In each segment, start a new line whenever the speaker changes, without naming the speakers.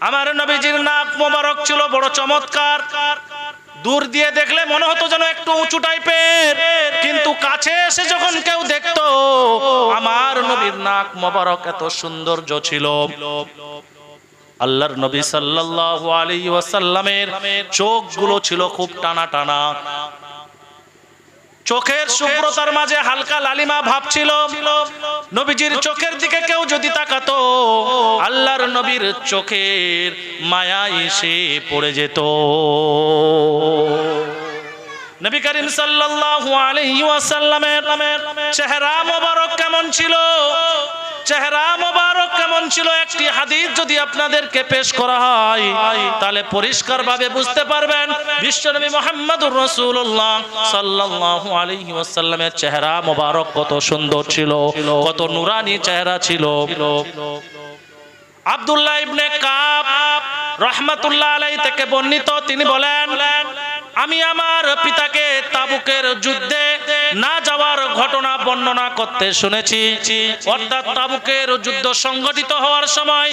আমার নবীজির নাক মোবারক ছিল বড় চমৎকার। দূর দিয়ে দেখলে মনে হতো যেন একটু উঁচু টাইপের। কিন্তু কাছে এসে যখন কেউ দেখত, আমার নবীর নাক মোবারক এত সৌন্দর্য ছিল। আল্লাহর নবী সাল্লাল্লাহু আলাইহি ওয়াসাল্লামের চোখগুলো ছিল খুব টানা টানা। চোখের শুভ্রতার মাঝে হালকা লালিমা ভাব ছিল নবীজির চোখের দিকে কেউ যদি তাকাতো আল্লাহর নবীর চোখের মায়া এসে পড়ে যেত। নবী করিম সাল্লাল্লাহু আলাইহি ওয়াসাল্লামের চেহারা মোবারক কেমন ছিল? চেহারা মোবারক কেমন ছিল? একটি হাদিস যদি আপনাদেরকে পেশ করা হয়, তাহলে পরিষ্কার ভাবে বুঝতে পারবেন বিশ্বনবী মুহাম্মদুর রাসূলুল্লাহ সাল্লাল্লাহু আলাইহি ওয়াসাল্লামের চেহারা মোবারক কত সুন্দর ছিল, কত নুরানি চেহারা ছিল। আব্দুল্লাহ ইবনে কাব রহমাতুল্লাহ আলাই থেকে বর্ণিত, তিনি বলেন আমি আমার পিতাকে তাবুকের যুদ্ধে না যাওয়ার ঘটনা বর্ণনা করতে শুনেছি। অর্থাৎ তাবুকের যুদ্ধ সংগঠিত হওয়ার সময়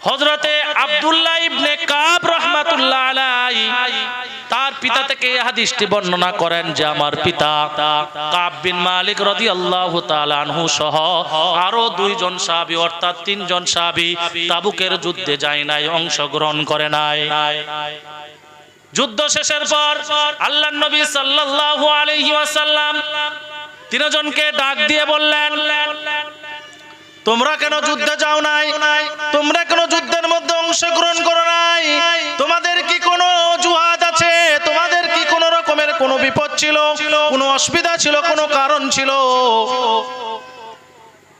হজরতে আব্দুল্লাহ ইবনে কাব রহমাতুল্লাহ তার পিতা থেকে হাদিসটি বর্ণনা করেন যে আমার পিতা কাব বিন মালিক রাদিয়াল্লাহু তাআলা আনহু সহ আরও দুইজন সাহাবী, অর্থাৎ তিনজন সাহাবী তাবুকের যুদ্ধে যায় নাই, অংশগ্রহণ করে নাই। যুদ্ধ শেষের পর আল্লাহ নবী সাল্লাল্লাহু আলাইহি তিনজনকে ডাক দিয়ে বললেন, তোমরা কেন যুদ্ধে যাও নাই? তোমরা কেন যুদ্ধের মধ্যে অংশগ্রহণ করো নাই? তোমাদের কি কোনো অজুহাত আছে? তোমাদের কি কোনো রকমের কোনো বিপদ ছিল? কোনো অসুবিধা ছিল? কোনো কারণ ছিল?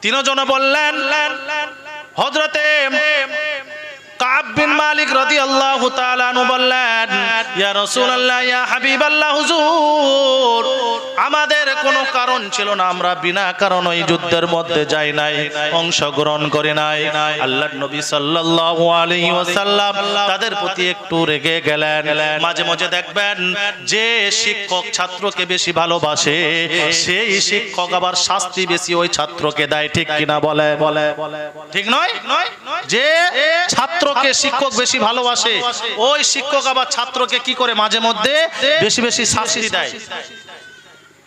তিনজন বললেন হজরতে বিন মালিক রাদিয়াল্লাহু তাআলা বললেন ইয়া রাসূলুল্লাহ ইয়া হাবিবাল্লাহ হুজুর। আমাদের কোনো কারণ ছিল না, আমরা বিনা কারণ ওই যুদ্ধের মধ্যে যাই নাই, অংশগ্রহণ করে নাই। আল্লাহ নবী ওয়াসাল্লাম তাদের প্রতি একটু রেগে গেলেন। মাঝে মাঝে দেখবেন যে শিক্ষক ছাত্রকে বেশি ভালোবাসে, সেই শিক্ষক আবার শাস্তি বেশি ওই ছাত্রকে দেয়, ঠিক কিনা বলে বলে? ঠিক নয়? যে ছাত্রকে শিক্ষক বেশি ভালোবাসে, ওই শিক্ষক আবার ছাত্রকে কি করে মাঝে মধ্যে বেশি বেশি শাস্তি দেয়?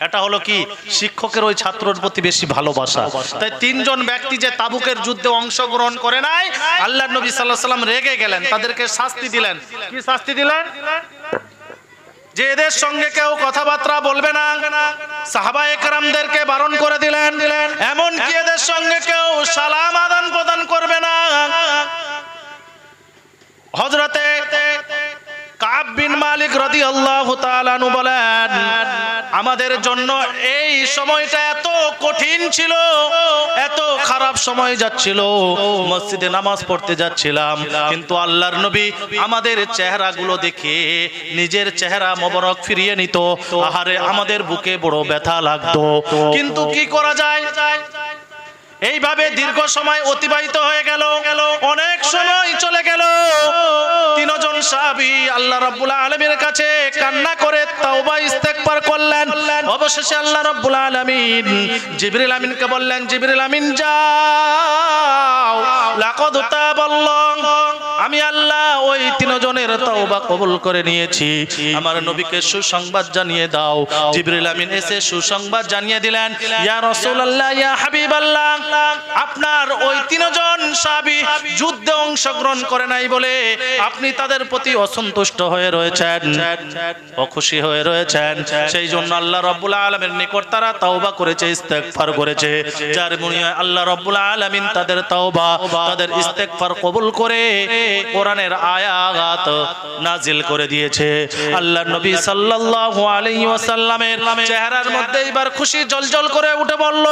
এটা হলো কি? শিক্ষকের ওই ছাত্রের প্রতি বেশি ভালোবাসা। তাই তিনজন ব্যক্তি যে তাবুকের যুদ্ধে অংশগ্রহণ করে নাই আল্লাহ নবী সাল্লাহ সাল্লাম রেগে গেলেন তাদেরকে শাস্তি দিলেন। কি শাস্তি দিলেন? যে এদের সঙ্গে কেউ কথাবার্তা বলবে না সাহাবা একরামদেরকে বারণ করে দিলেন। এমন কি এদের সঙ্গে কেউ সালাম আদান মালিক তাআলা আনহু বলেন, আমাদের জন্য এই সময়টা এত কঠিন ছিল, এত খারাপ সময় যাচ্ছিল। মসজিদে নামাজ পড়তে যাচ্ছিলাম, কিন্তু আল্লাহর নবী আমাদের চেহারাগুলো দেখে নিজের চেহারা মোবারক ফিরিয়ে নিত। আহারে, আমাদের বুকে বড় ব্যথা লাগতো। কিন্তু কি করা যায়? এইভাবে দীর্ঘ সময় অতিবাহিত হয়ে গেল। অনেক সময় চলে গেল। তিনজন সাহাবি আল্লাহ রাব্বুল আলামিনের কাছে কান্না করে তাওবা ইস্তেগফার করলেন। অবশেষে আল্লাহ রাব্বুল আলামিন জিবরিল আমিনকে বললেন জিবরিল আমিন যাও লাকাদ তাবাল্লাহ। আমি আল্লাহ ওই তিনজনের তাওবা কবুল করে নিয়েছি। আমার নবীকে সুসংবাদ জানিয়ে দাও। জিবরিল আমিন এসে সুসংবাদ জানিয়ে দিলেন, ইয়া রাসূলুল্লাহ, ইয়া হাবিবাল্লাহ, আপনার ওই তিনজন সাহাবী যুদ্ধে অংশগ্রহণ করে নাই বলে আপনি তাদের প্রতি অসন্তুষ্ট হয়ে রয়েছেন অখুশি হয়ে রয়েছেন। সেই জন্য আল্লাহ রাব্বুল আলামিনের নিকট তারা তাওবা করেছে, ইস্তেগফার করেছে। যার বিনিময়ে আল্লাহ রাব্বুল আলামিন তাদের তাওবা তাদের ইস্তেগফার কবুল করে কোরআনের আয়াত নাজিল করে দিয়েছে। আল্লাহ নবী সাল্লাল্লাহু আলাইহি ওয়াসাল্লামের চেহারার মধ্যে এবার খুশি জলজল করে উঠে বলল,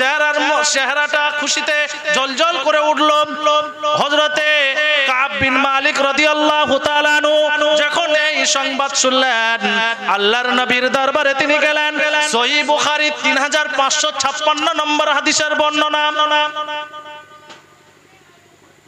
চেহারার চেহারাটা খুশিতে জলজল করে উঠল। হযরতে কাব বিন মালিক রাদিয়াল্লাহু তাআলা যখন এই সংবাদ শুনলেন, আল্লাহর নবীর দরবারে তিনি গেলেন। সহিহ বুখারী 3556 নম্বর হাদিসের বর্ণনা।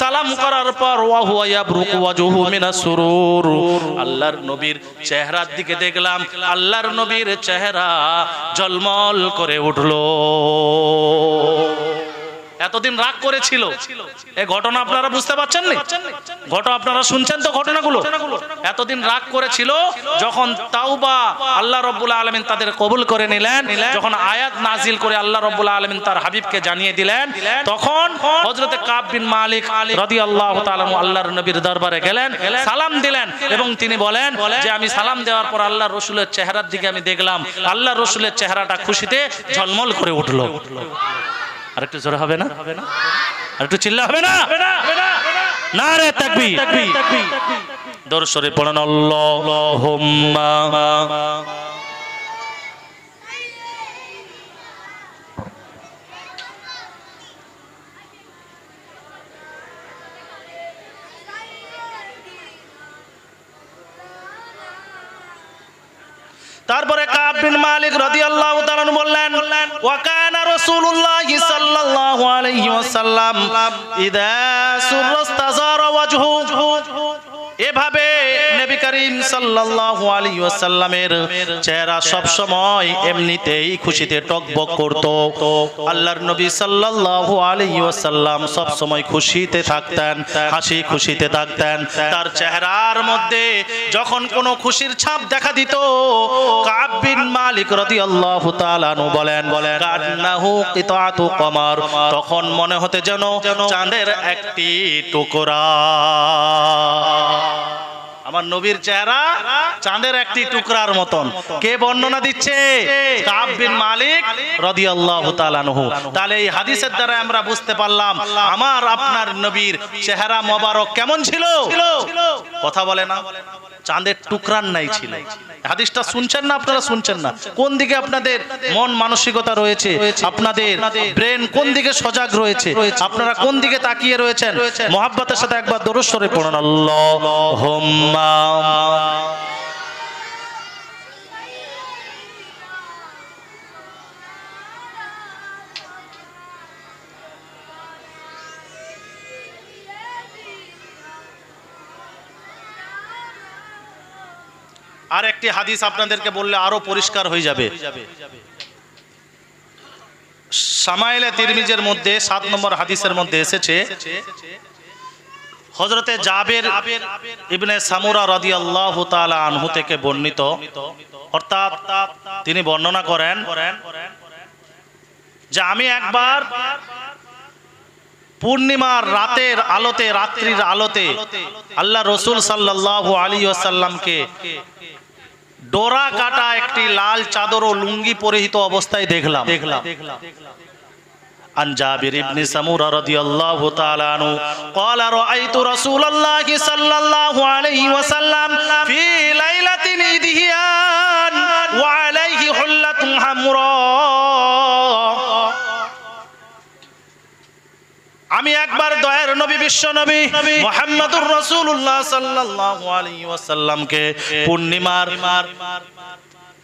সালাম করার পর আল্লাহর নবীর চেহারার দিকে দেখলাম আল্লাহর নবীর চেহারা জলমল করে উঠল। এতদিন রাগ করেছিল। এই ঘটনা আপনারা বুঝতে পারছেন না? ঘটনা আপনারা শুনছেন তো ঘটনাগুলো? এতদিন রাগ করেছিল যখন তাওবা আল্লাহ রব্বুল আলমিন তাদের কবুল করে নিলেন, যখন আয়াত নাজিল করে আল্লাহ রব্বুল আলমিন তার হাবিবকে জানিয়ে দিলেন, তখন হজরতে কাব বিন মালিক রদি আল্লাহ আল্লাহর নবীর দরবারে গেলেন, সালাম দিলেন এবং তিনি বলেন যে আমি সালাম দেওয়ার পর আল্লাহ রসুলের চেহারার দিকে আমি দেখলাম। আল্লাহ রসুলের চেহারাটা খুশিতে ঝলমল করে উঠল। আর একটু জোরে হবে না? আর একটু চিল্লা হবে না? না রে তাকবি দর্শরে পড়ান আল্লাহুম্মা। তারপরে কাবিন মালিক রাদিয়াল্লাহু তাআলা বললেন, ওয়া কানা রাসূলুল্লাহ সাল্লাল্লাহু আলাইহি ওয়াসাল্লাম ইদা সুরস্তাজারা ওয়াজহু। এভাবে নবী করিম সাল্লাল্লাহু আলাইহি ওয়াসাল্লামের চেহারা সব সময় এমনিতেই খুশিতে টকবক করত। আল্লাহর নবী সাল্লাল্লাহু আলাইহি ওয়াসাল্লাম সব সময় খুশিতে থাকতেন, হাসি খুশিতে থাকতেন। তার চেহারার মধ্যে যখন কোনো খুশির ছাপ দেখা দিত, কাব বিন মালিক রাদিয়াল্লাহু তাআলা আনহু বলেন, কান্নাহু কিতাতু কমার। তখন মনে হতে যেন চাঁদের একটি টুকরা। আমার নবীর চেহারা চাঁদের একটি টুকরার মতন। কে বর্ণনা দিচ্ছে? কাব বিন মালিক রাদিয়াল্লাহু তাআলা আনহু। তাহলে এই হাদিসের দ্বারা আমরা বুঝতে পারলাম আমার আপনার নবীর চেহারা মোবারক কেমন ছিল। কথা বলে না। চাঁদের টুকরান নাই ছিল। হাদিসটা শুনছেন না আপনারা শুনছেন না? কোন দিকে আপনাদের মন মানসিকতা রয়েছে? আপনাদের ব্রেন কোন দিকে সজাগ রয়েছে? আপনারা কোন দিকে তাকিয়ে রয়েছেন? মহাব্বতের সাথে একবার দরস্বরে পড়ুন। আল্লাহ আর একটি হাদিস আপনাদেরকে বললে আরও পরিষ্কার হয়ে যাবে। সামাইলে তিরমিজের মধ্যে সাত নম্বর হাদিসের মধ্যে এসেছে হজরতে জাবের ইবনে সামুরা রাদিয়াল্লাহু তাআলা আনহু থেকে বর্ণিত। অর্থাৎ তিনি বর্ণনা করেন যে আমি একবার পূর্ণিমার রাতের আলোতে, রাত্রির আলোতে আল্লাহ রসুল সাল্লাল্লাহু আলী ওয়াসাল্লামকে ডোরা কাটা একটি লাল চাদর ও লুঙ্গি পরিহিত অবস্থায় দেখলাম দেখলাম عن جابر بن سمورة رضي الله تعالى عنه قال رأيت رسول الله صلى الله عليه وسلم একবার দয়ার নবী বিশ্ব নবী মোহাম্মদুর রসুল্লাহ সাল্লাল্লাহু আলাইহি ওয়াসাল্লামকে পূর্ণিমার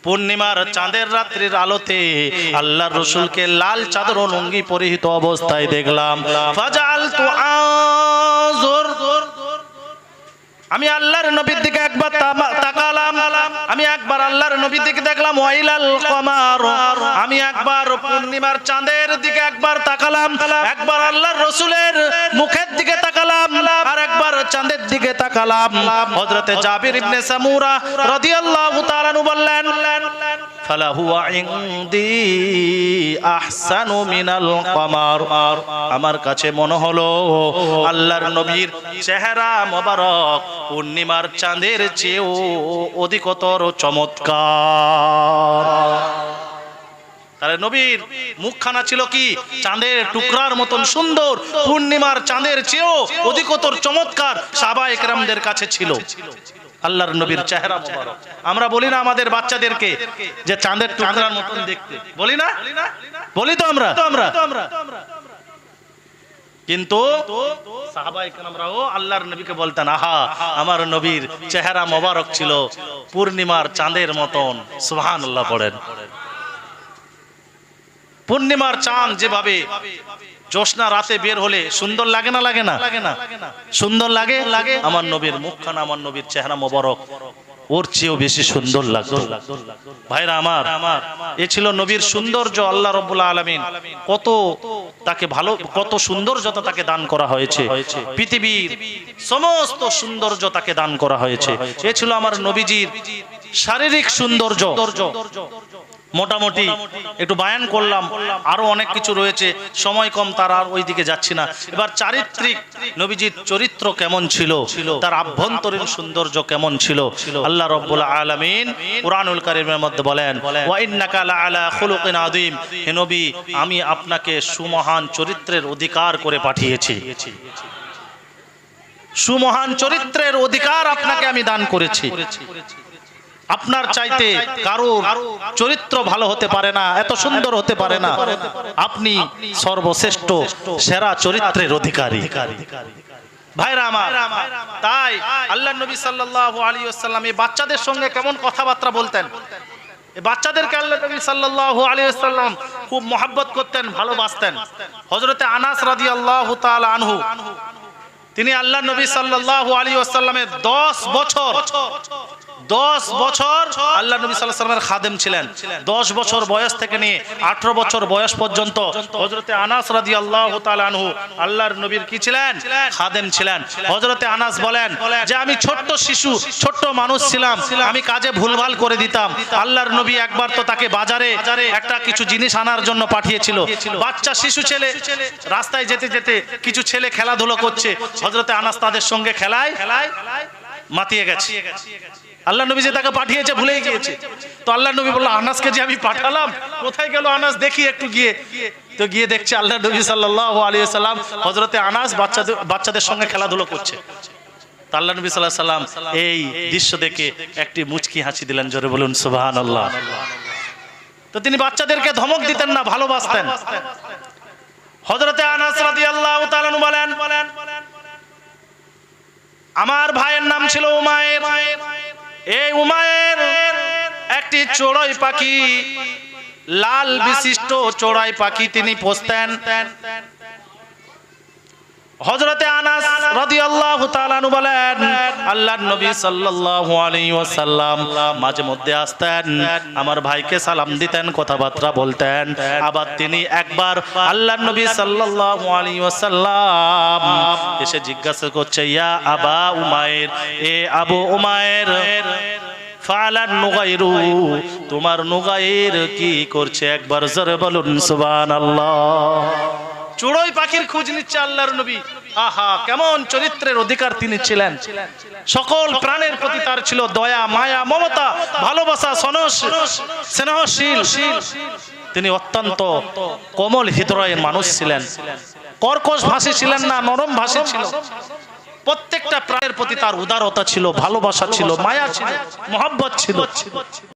পূর্ণিমার চাঁদের রাত্রির আলোতে আল্লাহ রসুলকে লাল চাদর ও লুঙ্গি পরিহিত অবস্থায় দেখলাম। ফাজাল তু আমি আল্লাহর নবীর দিকে একবার তাকালাম। আমি একবার আল্লাহর নবীর দিকে দেখলাম, ওয়াইলাল কমার। আমি একবার পূর্ণিমার চাঁদের দিকে একবার তাকালাম, একবার আল্লাহর রসুলের মুখের দিকে তাকালাম, আর একবার চাঁদের দিকে তাকালাম। হযরতে জাবির ইবনে সামুরা রাদিয়াল্লাহু তাআলা আনহু বললেন ফালাহুয়া ইনদি আহসানু মিনাল কমার। আমার কাছে মনে হলো, আল্লাহর নবীর চেহারা মোবারক পূর্ণিমার চাঁদের চেয়েও অধিকতর চমৎকার। তাহলে নবীর মুখখানা ছিল কি? চাঁদের টুকরার মতন সুন্দর, পূর্ণিমার চাঁদের চেয়েও অধিকতর চমৎকার সাবা একরামদের কাছে ছিল। আল্লাহর নবীর চেহারা মোবারক। আমরা বলি না আমাদের বাচ্চাদেরকে যে চাঁদের টুকরার মতন দেখতে। বলি না? বলি তো আমরা আমরা। কিন্তু আল্লাহর নবীকে বলতেন, আহা, আমার নবীর চেহারা মোবারক ছিল, পূর্ণিমার চাঁদের মতন। সুবহানাল্লাহ পড়েন। পূর্ণিমার চাঁদ যেভাবে জ্যোৎস্না রাতে বের হলে সুন্দর লাগে না লাগে না লাগে না? সুন্দর লাগে? লাগে। আমার নবীর মুখখানা, আমার নবীর চেহারা মোবারক। ওর চেয়েও বেশি সুন্দর লাগতো। ভাইরা আমার, এ ছিল নবীর সৌন্দর্য আল্লাহ রব্বুল আলমিন। কত তাকে ভালো, কত সৌন্দর্যতা তাকে দান করা হয়েছে। পৃথিবীর সমস্ত সৌন্দর্য তাকে দান করা হয়েছে। এ ছিল আমার নবীজির শারীরিক সৌন্দর্য। মোটামুটি একটু বায়ান করলাম, আরও অনেক কিছু রয়েছে, সময় কম তার আর ওইদিকে যাচ্ছি না। এবার চারিত্রিক নবীজির চরিত্র কেমন ছিল, তার আভ্যন্তরীণ সৌন্দর্য কেমন ছিল, আল্লাহ রব্বুল আলামিন কুরআনুল কারীমের মধ্যে বলেন আযীম। হে নবী, আমি আপনাকে সুমহান চরিত্রের অধিকার করে পাঠিয়েছি। সুমহান চরিত্রের অধিকার আপনাকে আমি দান করেছি। আপনার চাইতে কারোর চরিত্র ভালো হতে পারে না, এত সুন্দর হতে পারে না। আপনি সর্বশ্রেষ্ঠ, সেরা চরিত্রের অধিকারী। ভাইরা আমার, তাই আল্লাহ নবী সাল্লাল্লাহু এই বাচ্চাদের সঙ্গে কেমন কথাবার্তা বলতেন? বাচ্চাদেরকে আল্লাহ নবী সাল্লাল্লাহু আলাইহি খুব মহব্বত করতেন, ভালোবাসতেন। হযরতে আনাস রাদিয়াল্লাহু তাআলা আনহু, তিনি আল্লাহ নবী সাল্লাল্লাহু আলাইহি ওয়াসাল্লামের 10 বছর দশ বছর আল্লাহ নবী সাল্লাহ সাল্লামের খাদেম ছিলেন। দশ বছর বয়স থেকে নিয়ে আঠারো বছর বয়স পর্যন্ত হজরতে আনাস রাজি আল্লাহ আনহু আল্লাহর নবীর কি ছিলেন? খাদেম ছিলেন। হজরতে আনাস বলেন যে আমি ছোট্ট শিশু ছোট্ট মানুষ ছিলাম। আমি কাজে ভুলভাল করে দিতাম। আল্লাহর নবী একবার তো তাকে বাজারে একটা কিছু জিনিস আনার জন্য পাঠিয়েছিল। বাচ্চা শিশু ছেলে রাস্তায় যেতে যেতে কিছু ছেলে খেলাধুলো করছে। হজরতে আনাস তাদের সঙ্গে খেলায়। খেলায়। মাতিয়ে গেছে। আল্লাহ নবী যে তাকে পাঠিয়েছে ভুলেই গিয়েছে। তো আল্লাহ নবী বলল, আনাসকে যে আমি পাঠালাম, কোথায় গেল আনাস? দেখি একটু গিয়ে। তো গিয়ে দেখছে আল্লাহ নবী সাল্লাহ আলী সাল্লাম হজরতে আনাস বাচ্চাদের বাচ্চাদের সঙ্গে খেলাধুলো করছে। আল্লাহ নবী সাল্লাহ সাল্লাম এই দৃশ্য দেখে একটি মুচকি হাসি দিলেন, জোরে বলুন সুবাহান আল্লাহ তো তিনি বাচ্চাদেরকে ধমক দিতেন না, ভালোবাসতেন। হজরতে আনাস রাদি আল্লাহ বলেন আমার ভাইয়ের নাম ছিল উমায়ের। এই উমায়ের একটি চড়াই পাখি, লাল বিশিষ্ট চড়াই পাখি তিনি পোষতেন। হজরতে আনাস রাদিয়াল্লাহু তাআলা আনহু বলেন, আল্লাহর নবী সাল্লাল্লাহু আলাইহি ওয়াসাল্লাম মাঝে মধ্যে আসতেন, আমার ভাইকে সালাম দিতেন, কথাবার্তা বলতেন। আবার তিনি একবার আল্লাহর নবী সাল্লাল্লাহু আলাইহি ওয়াসাল্লাম এসে জিজ্ঞাসা করছে, ইয়া আবা উমায়ের এ আবু উমায়ের ফালান নুগাইরু, তোমার নুগাইর কি করছে? একবার জোরে বলুন, সুবহানাল্লাহ। চড়ুই পাখির খোঁজ নিচ্ছে আল্লাহর নবী। আহা, কেমন চরিত্রের অধিকার তিনি ছিলেন। সকল প্রাণের প্রতি তার ছিল দয়া, মায়া, মমতা, ভালোবাসা, সনস, স্নেহশীল। তিনি অত্যন্ত কোমল হৃদয়ের মানুষ ছিলেন। কর্কশ ভাষী ছিলেন না, নরম ভাষী ছিল। প্রত্যেকটা প্রাণের প্রতি তার উদারতা ছিল, ভালোবাসা ছিল, মায়া ছিল, মহাব্বত ছিল।